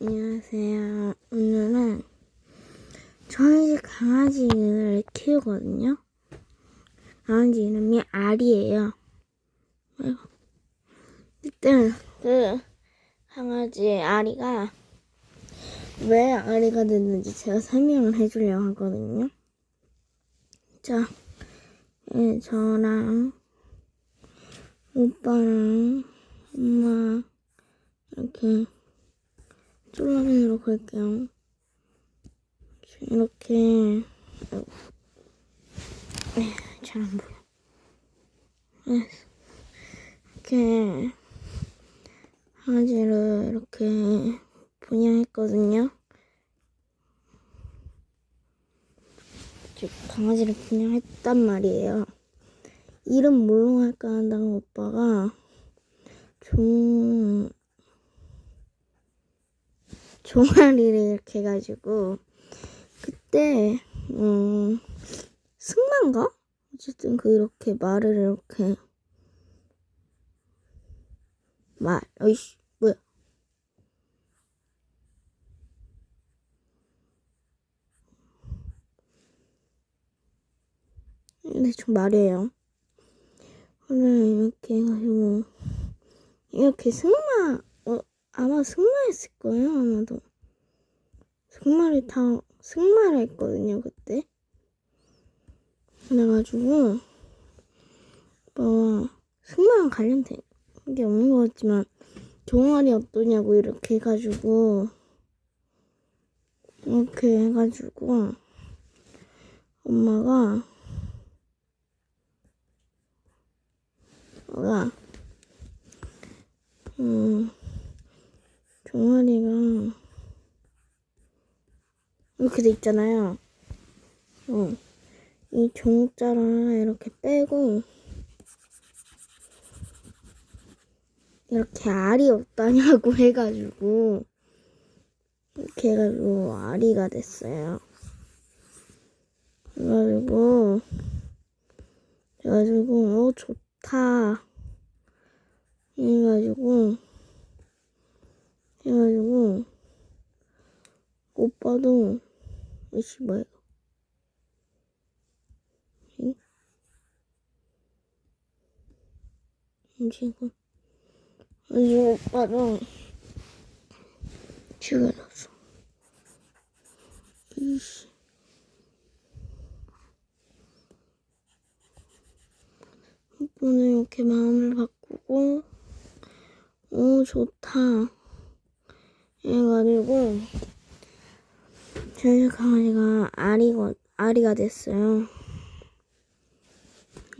안녕하세요. 오늘은 저희 집 강아지를 키우거든요. 강아지 이름이. 아이고. 일단 그 강아지 아리가 왜 아리가 됐는지 제가 설명을 해주려고 하거든요. 자, 예, 저랑 오빠랑 엄마 이렇게 쫄라맨으로 갈게요. 이렇게 아이고. 잘안 보여. 네. 이렇게 강아지를 이렇게 분양했거든요. 즉 강아지를 분양했단 말이에요. 이름 뭘로 할까 한다는 오빠가 종 종아리를 이렇게 해가지고 그때 음 승마인가? 어쨌든 그 이렇게 말을 이렇게 말 어이씨 뭐야 대충 말이에요 오늘 이렇게 해가지고 이렇게 승마 어 아마 승마했을 거예요 아마도. 승마를 타 승마를 했거든요 그때. 그래가지고 뭐 승마랑 관련된 게 없는 것 같지만 종아리 어떠냐고 이렇게 해가지고 이렇게 해가지고 엄마가 뭐야 음 종아리가 이렇게 돼 있잖아요. 어. 이 종자를 이렇게 빼고 이렇게 알이 없다냐고 해가지고 이렇게 해가지고 알이가 됐어요. 그래가지고 그래가지고 어 좋다 해가지고 해가지고 오빠도 이씨 뭐야 지금 아니 오빠도 죽여놨어 이씨 오빠는 이렇게 마음을 바꾸고 오 좋다 해가지고 저희 강아지가 아리가 아리가 됐어요.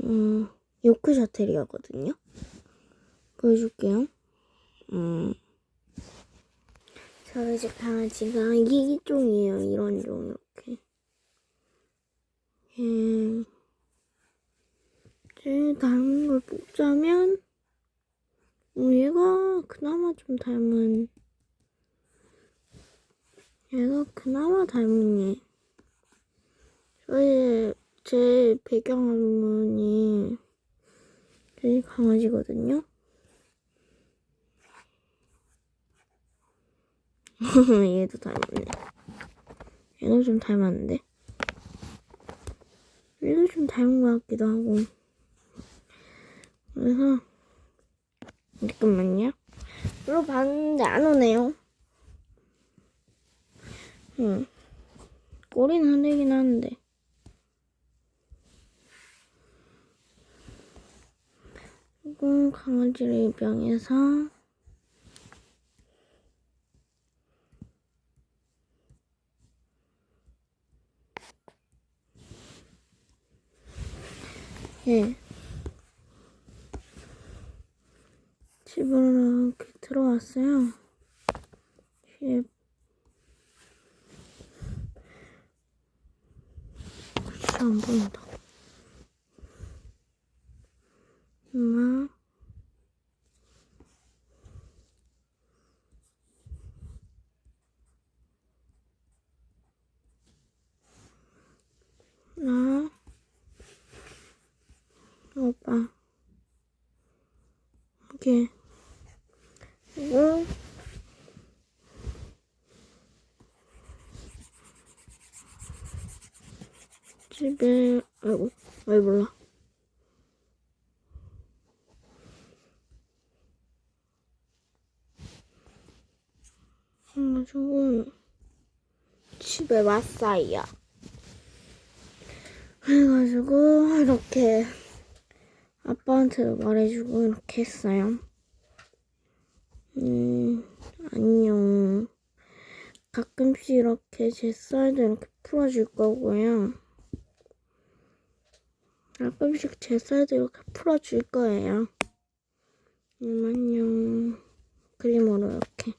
음, 요크셔 테리어거든요. 보여줄게요. 음, 저희 집 강아지가 이 종이에요. 이런 종 이렇게. 예. 제일 닮은 걸 뽑자면 어, 얘가 그나마 좀 닮은 얘가 그나마 닮은 얘. 저희 제 배경화면이 저희 강아지거든요. 얘도 닮았네. 얘도 좀 닮았는데. 얘도 좀 닮은 것 같기도 하고. 그래서 잠깐만요. 이로 봤는데 안 오네요. 응. 꼬리는 흔들긴 하는데. 이거 강아지를 입양해서 예. 집으로 이렇게 들어왔어요. 집 글씨 안 보인다. 엄마. 나. 오빠. 이렇게. 그리고 집에 아이고 아이 몰라. 그래가지고 집에 왔어요. 그래가지고 이렇게 아빠한테도 말해주고 이렇게 했어요. 음 안녕 가끔씩 이렇게 제 쌀도 이렇게 풀어줄 거고요. 가끔씩 제 쌀도 이렇게 풀어줄 거예요. 음, 안녕. 그림으로 이렇게.